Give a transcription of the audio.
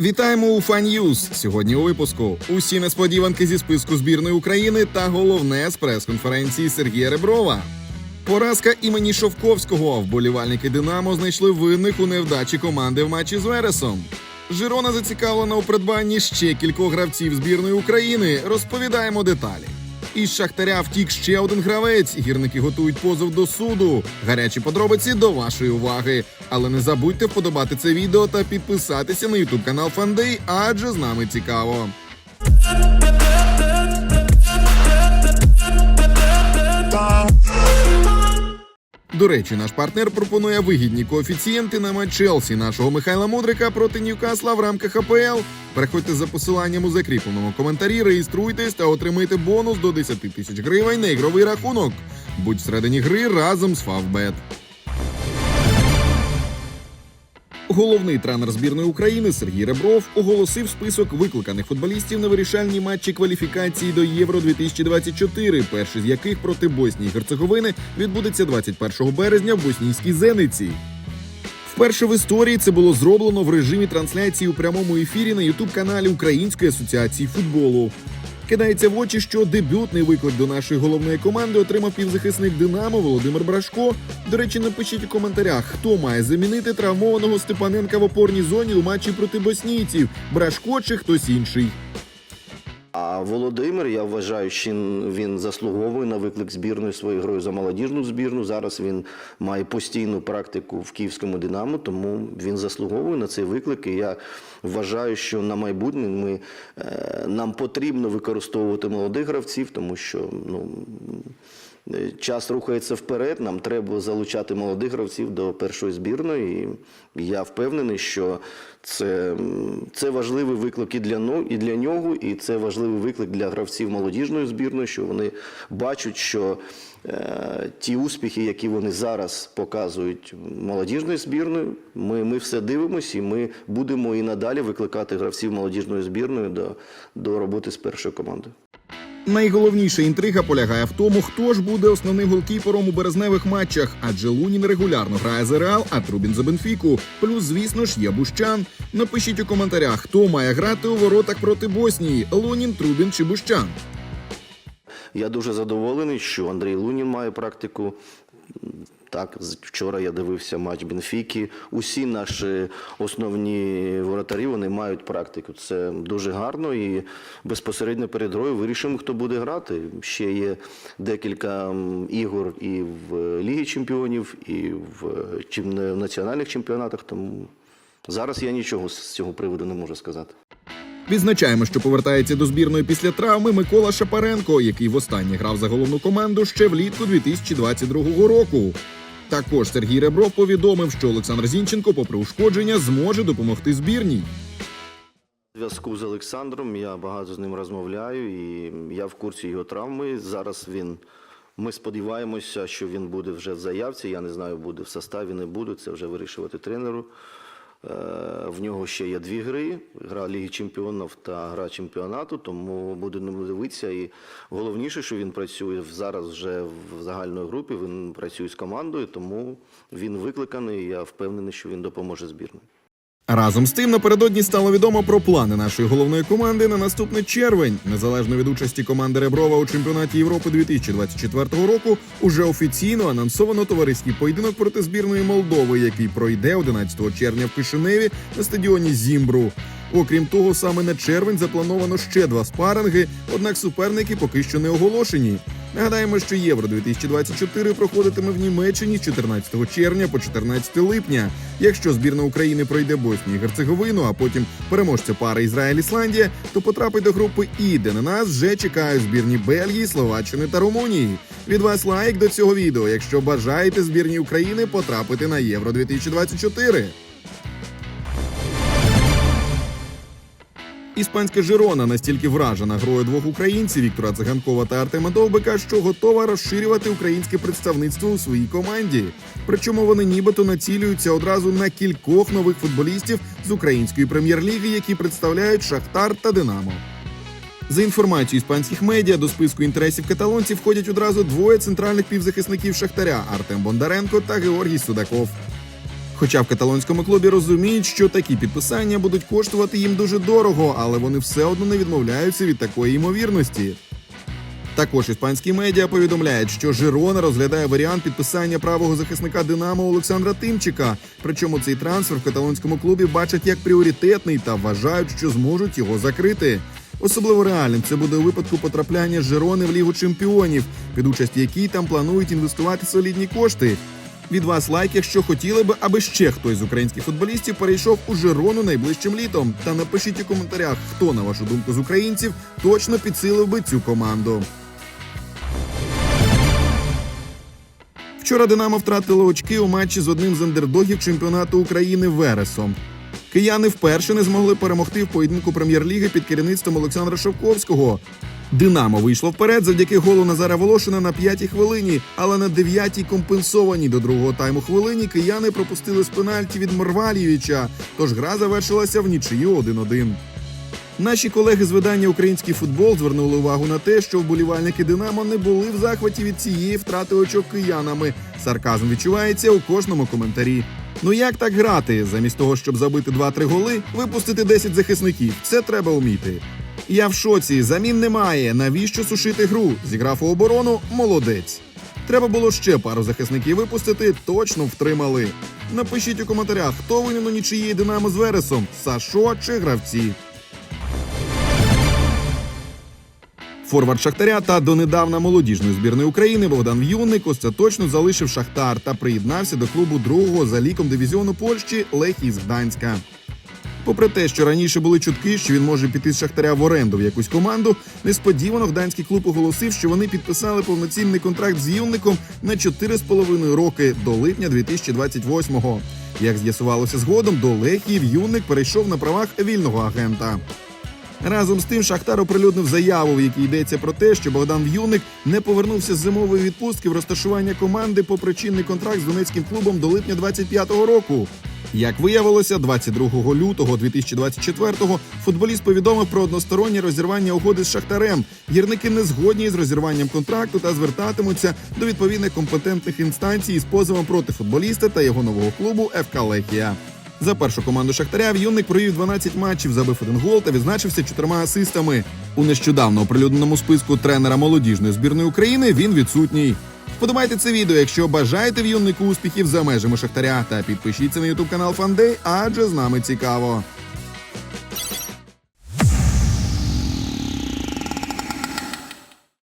Вітаємо у Фан'юз. Сьогодні у випуску усі несподіванки зі списку збірної України та головне з прес-конференції Сергія Реброва. Поразка імені Шовковського. Вболівальники Динамо знайшли винних у невдачі команди в матчі з Вересом. Жирона зацікавлена у придбанні ще кількох гравців збірної України. Розповідаємо деталі. Із Шахтаря втік ще один гравець. Гірники готують позов до суду. Гарячі подробиці до вашої уваги. Але не забудьте вподобати це відео та підписатися на ютуб канал Фандей, адже з нами цікаво. До речі, наш партнер пропонує вигідні коефіцієнти на матч Челсі нашого Михайла Мудрика проти Ньюкасла в рамках АПЛ. Переходьте за посиланням у закріпленому коментарі, реєструйтесь та отримайте бонус до 10 тисяч гривень на ігровий рахунок. Будь всередині гри разом з Фавбет. Головний тренер збірної України Сергій Ребров оголосив список викликаних футболістів на вирішальні матчі кваліфікації до Євро 2024 перший з яких проти Боснії Герцеговини відбудеться 21 березня в боснійській Зениці. Вперше в історії це було зроблено в режимі трансляції у прямому ефірі на ютуб-каналі Української асоціації футболу. Кидається в очі, що дебютний виклик до нашої головної команди отримав півзахисник Динамо Володимир Брашко. До речі, напишіть у коментарях, хто має замінити травмованого Степаненка в опорній зоні у матчі проти боснійців Брашко чи хтось інший. А Володимир, я вважаю, що він заслуговує на виклик збірної своєю грою за молодіжну збірну. Зараз він має постійну практику в київському Динамо, тому він заслуговує на цей виклик. І я вважаю, що на майбутнє ми, е, нам потрібно використовувати молодих гравців, тому що ну. Час рухається вперед. Нам треба залучати молодих гравців до першої збірної. І я впевнений, що це, це важливий виклик і для, і для нього, і це важливий виклик для гравців молодіжної збірної, що вони бачать, що е, ті успіхи, які вони зараз показують молодіжною збірною, ми, ми все дивимося, і ми будемо і надалі викликати гравців молодіжної збірної до, до роботи з першою командою. Найголовніша інтрига полягає в тому, хто ж буде основним голкіпером у березневих матчах, адже Лунін регулярно грає за Реал, а Трубін за Бенфіку. Плюс, звісно ж, є Бущан. Напишіть у коментарях, хто має грати у воротах проти Боснії: Лунін, Трубін чи Бущан. Я дуже задоволений, що Андрій Лунін має практику. Так, вчора я дивився матч Бенфіки. Усі наші основні воротарі вони мають практику. Це дуже гарно і безпосередньо перед грою вирішимо, хто буде грати. Ще є декілька ігор і в Лігі Чемпіонів, і в національних чемпіонатах. Тому зараз я нічого з цього приводу не можу сказати. Відзначаємо, що повертається до збірної після травми Микола Шапаренко, який востаннє грав за головну команду ще влітку 2022 року. Також Сергій Ребров повідомив, що Олександр Зінченко, попри ушкодження, зможе допомогти збірній. Зв'язку з Олександром я багато з ним розмовляю, і я в курсі його травми. Зараз він. Ми сподіваємося, що він буде вже в заявці. Я не знаю, буде в составі, не буде. Це вже вирішувати тренеру. Е, В нього ще є дві гри: гра Ліги Чемпіонів та гра чемпіонату, тому будемо дивитися. І головніше, що він працює зараз вже в загальної групі. Він працює з командою, тому він викликаний. Я впевнений, що він допоможе збірній. Разом з тим, напередодні стало відомо про плани нашої головної команди на наступний червень. Незалежно від участі команди Реброва у чемпіонаті Європи 2024 року, уже офіційно анонсовано товариський поєдинок проти збірної Молдови, який пройде 11 червня в Кишиневі на стадіоні Зімбру. Окрім того, саме на червень заплановано ще два спаринги, однак суперники поки що не оголошені. Нагадаємо, що Євро 2024 проходитиме в Німеччині з 14 червня по 14 липня. Якщо збірна України пройде Боснію і Герцеговину, а потім переможця пари Ізраїль-Ісландія, то потрапить до групи І, де на нас вже чекають збірні Бельгії, Словаччини та Румунії. Від вас лайк до цього відео, якщо бажаєте збірній України потрапити на Євро 2024. Іспанська Жирона настільки вражена грою двох українців Віктора Циганкова та Артема Довбика, що готова розширювати українське представництво у своїй команді. Причому вони нібито націлюються одразу на кількох нових футболістів з української прем'єр-ліги, які представляють Шахтар та Динамо. За інформацією іспанських медіа, до списку інтересів каталонців входять одразу двоє центральних півзахисників Шахтаря Артем Бондаренко та Георгій Судаков. Хоча в каталонському клубі розуміють, що такі підписання будуть коштувати їм дуже дорого, але вони все одно не відмовляються від такої ймовірності. Також іспанські медіа повідомляють, що Жирона розглядає варіант підписання правого захисника Динамо Олександра Тимчика. Причому цей трансфер в каталонському клубі бачать як пріоритетний та вважають, що зможуть його закрити. Особливо реальним це буде у випадку потрапляння Жирони в Лігу чемпіонів, під участь якій там планують інвестувати солідні кошти. Від вас лайк, якщо хотіли би, аби ще хтось з українських футболістів перейшов у Жирону найближчим літом. Та напишіть у коментарях, хто на вашу думку з українців точно підсилив би цю команду. Вчора Динамо втратило очки у матчі з одним з андердогів чемпіонату України Вересом. Кияни вперше не змогли перемогти в поєдинку прем'єр-ліги під керівництвом Олександра Шовковського. Динамо вийшло вперед завдяки голу Назара Волошина на п'ятій хвилині, але на дев'ятій компенсованій до другого тайму хвилині кияни пропустили з пенальті від Морвалєвича, тож гра завершилася в нічию 1-1. Наші колеги з видання Український футбол звернули увагу на те, що вболівальники Динамо не були в захваті від цієї втрати очок киянами. Сарказм відчувається у кожному коментарі. Ну як так грати? Замість того, щоб забити 2-3 голи, випустити 10 захисників. Це треба вміти. Я в шоці, замін немає. Навіщо сушити гру? Зіграв у оборону, молодець. Треба було ще пару захисників випустити, точно втримали. Напишіть у коментарях, хто винен у нічиї Динамо з Вересом, Сашо чи гравці. Форвард Шахтаря та донедавна молодіжної збірної України Богдан В'юнник остаточно залишив Шахтар та приєднався до клубу другого за ліком дивізіону Польщі Лехії з Гданська. Попри те, що раніше були чутки, що він може піти з Шахтаря в оренду в якусь команду, несподівано гданський клуб оголосив, що вони підписали повноцінний контракт з Юнником на 4,5 роки до липня 2028-го. Як з'ясувалося згодом, до Лехії Юнник перейшов на правах вільного агента. Разом з тим Шахтар оприлюднив заяву, в якій йдеться про те, що Богдан В'юник не повернувся з зимової відпустки в розташування команди по причинний контракт з донецьким клубом до липня 25-го року. Як виявилося, 22 лютого 2024-го футболіст повідомив про одностороннє розірвання угоди з Шахтарем. Гірники не згодні з розірванням контракту та звертатимуться до відповідних компетентних інстанцій з позовом проти футболіста та його нового клубу ФК Лехія. За першу команду Шахтаря В'юнник провів 12 матчів, забив один гол та відзначився чотирма асистами. У нещодавно оприлюдненому списку тренера молодіжної збірної України він відсутній. Подобайте це відео, якщо бажаєте в юннику успіхів за межами Шахтаря, та підпишіться на ютуб канал Фандей, адже з нами цікаво.